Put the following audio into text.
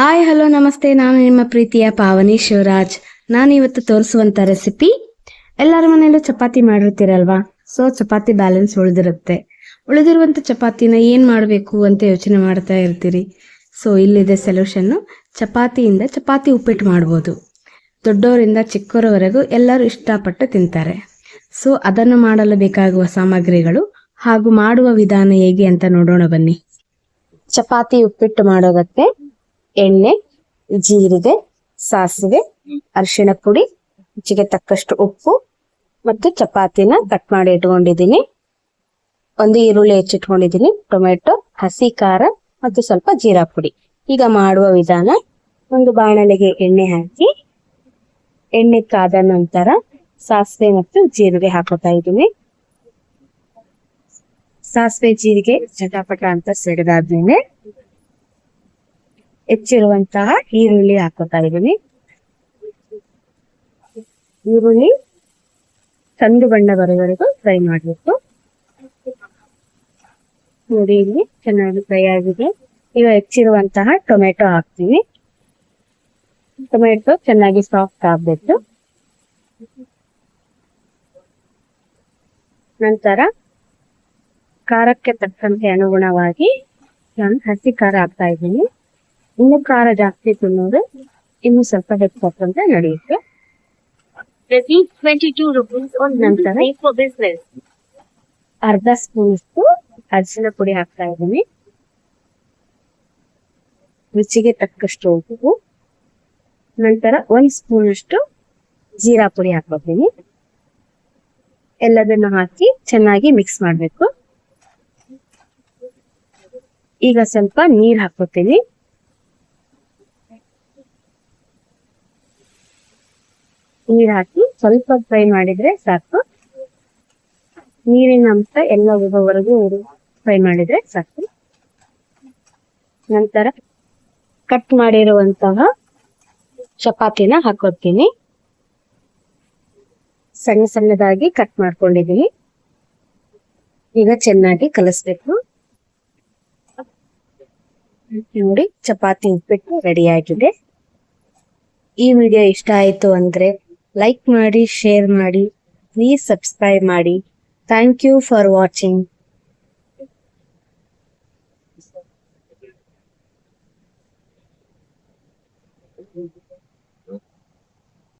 Hi, hello, ನಮಸ್ತೆ. ನಾನು ನಿಮ್ಮ ಪ್ರೀತಿಯ ಪಾವನಿ ಶಿವರಾಜ್. ನಾನು ಇವತ್ತು ತೋರಿಸುವಂತ ರೆಸಿಪಿ ಎಲ್ಲರ ಮನೆಯಲ್ಲೂ ಚಪಾತಿ ಮಾಡಿರ್ತೀರಲ್ವಾ? ಸೊ ಚಪಾತಿ ಬ್ಯಾಲೆನ್ಸ್ ಉಳಿದಿರುತ್ತೆ. ಉಳಿದಿರುವಂತ ಚಪಾತಿನ ಏನ್ ಮಾಡಬೇಕು ಅಂತ ಯೋಚನೆ ಮಾಡ್ತಾ ಇರ್ತೀರಿ? ಸೊ ಇಲ್ಲಿದೆ ಸೊಲ್ಯೂಷನ್ ಚಪಾತಿಯಿಂದ ಚಪಾತಿ ಉಪ್ಪಿಟ್ಟು ಮಾಡ್ಬೋದು. ದೊಡ್ಡವರಿಂದ ಚಿಕ್ಕವರವರೆಗೂ ಎಲ್ಲರೂ ಇಷ್ಟಪಟ್ಟು ತಿಂತಾರೆ. ಸೊ ಅದನ್ನು ಮಾಡಲು ಬೇಕಾಗುವ ಸಾಮಗ್ರಿಗಳು ಹಾಗೂ ಮಾಡುವ ವಿಧಾನ ಹೇಗೆ ಅಂತ ನೋಡೋಣ ಬನ್ನಿ. ಚಪಾತಿ ಉಪ್ಪಿಟ್ಟು ಮಾಡೋದಕ್ಕೆ ಎಣ್ಣೆ, ಜೀರಿಗೆ, ಸಾಸಿವೆ, ಅರಿಶಿಣ ಪುಡಿ, ರುಚಿಗೆ ತಕ್ಕಷ್ಟು ಉಪ್ಪು ಮತ್ತು ಚಪಾತಿನ ಕಟ್ ಮಾಡಿ ಇಟ್ಕೊಂಡಿದ್ದೀನಿ. ಒಂದು ಈರುಳ್ಳಿ ಹೆಚ್ಚಿಟ್ಕೊಂಡಿದ್ದೀನಿ, ಟೊಮೆಟೊ, ಹಸಿ ಖಾರ ಮತ್ತು ಸ್ವಲ್ಪ ಜೀರಾ ಪುಡಿ. ಈಗ ಮಾಡುವ ವಿಧಾನ, ಒಂದು ಬಾಣಲೆಗೆ ಎಣ್ಣೆ ಹಾಕಿ, ಎಣ್ಣೆ ಕಾದ ನಂತರ ಸಾಸಿವೆ ಮತ್ತು ಜೀರಿಗೆ ಹಾಕೋತಾ ಇದ್ದೀನಿ. ಸಾಸಿವೆ, ಜೀರಿಗೆ ಚಟಾಪಟ ಅಂತ ಸಿಡಿದಾದ್ಮೇಲೆ ಹೆಚ್ಚಿರುವಂತಹ ಈರುಳ್ಳಿ ಹಾಕೋತಾ ಇದ್ದೀನಿ. ಈರುಳ್ಳಿ ಕಂದು ಬಣ್ಣ ಬರೋವರೆಗೂ ಫ್ರೈ ಮಾಡಬೇಕು ನೋಡಿ, ಇಲ್ಲಿ ಚೆನ್ನಾಗಿ ಫ್ರೈ ಆಗಿದೆ. ಈಗ ಹೆಚ್ಚಿರುವಂತಹ ಟೊಮೆಟೊ ಹಾಕ್ತೀನಿ. ಟೊಮೆಟೊ ಚೆನ್ನಾಗಿ ಸಾಫ್ಟ್ ಆಗ್ಬೇಕು. ನಂತರ ಖಾರಕ್ಕೆ ತಕ್ಕಂತೆ ಅನುಗುಣವಾಗಿ ನಾನು ಹಸಿ ಖಾರ ಹಾಕ್ತಾ ಇದ್ದೀನಿ. ಇನ್ನು ಖಾರ ಜಾಸ್ತಿ ತಿನ್ನೋದು ಇನ್ನು ಸ್ವಲ್ಪ ಹೆಚ್ಚು ಹಾಕೊಂಡ್ರೆ ನಡೆಯುತ್ತೆ. ಟ್ವೆಂಟಿ 22 rupees on ನಂತರ ಅರ್ಧ ಸ್ಪೂನ್ ಅಷ್ಟು ಅರಿಶಿನ ಪುಡಿ ಹಾಕ್ತಾ ಇದ್ದೀನಿ. ರುಚಿಗೆ ತಕ್ಕಷ್ಟು ಉಪ್ಪು. ನಂತರ ಒಂದ್ ಸ್ಪೂನ್ ಅಷ್ಟು ಜೀರಾ ಪುಡಿ ಹಾಕೋತೀನಿ ಎಲ್ಲದನ್ನು ಹಾಕಿ ಚೆನ್ನಾಗಿ ಮಿಕ್ಸ್ ಮಾಡಬೇಕು. ಈಗ ಸ್ವಲ್ಪ ನೀರು ಹಾಕೋತೀನಿ ನೀರ್ ಹಾಕಿ ಸ್ವಲ್ಪ ಫ್ರೈ ಮಾಡಿದ್ರೆ ಸಾಕು. ನೀರಿನ ಅಂಶ ಎಲ್ಲ ಹೋಗೋವರೆಗೂ ಫ್ರೈ ಮಾಡಿದ್ರೆ ಸಾಕು. ನಂತರ ಕಟ್ ಮಾಡಿರುವಂತಹ ಚಪಾತಿನ ಹಾಕೋತೀನಿ ಸಣ್ಣ ಸಣ್ಣದಾಗಿ ಕಟ್ ಮಾಡ್ಕೊಂಡಿದೀನಿ ಈಗ ಚೆನ್ನಾಗಿ ಕಲಿಸ್ಬೇಕು. ನೋಡಿ, ಚಪಾತಿ ಉಪ್ಪಿಟ್ಟು ರೆಡಿ ಆಗಿದೆ. ಈ ವಿಡಿಯೋ ಇಷ್ಟ ಆಯ್ತು ಅಂದ್ರೆ ಲೈಕ್ ಮಾಡಿ ಶೇರ್ ಮಾಡಿ ಪ್ಲೀಸ್ ಸಬ್ಸ್ಕ್ರೈಬ್ ಮಾಡಿ thank you for watching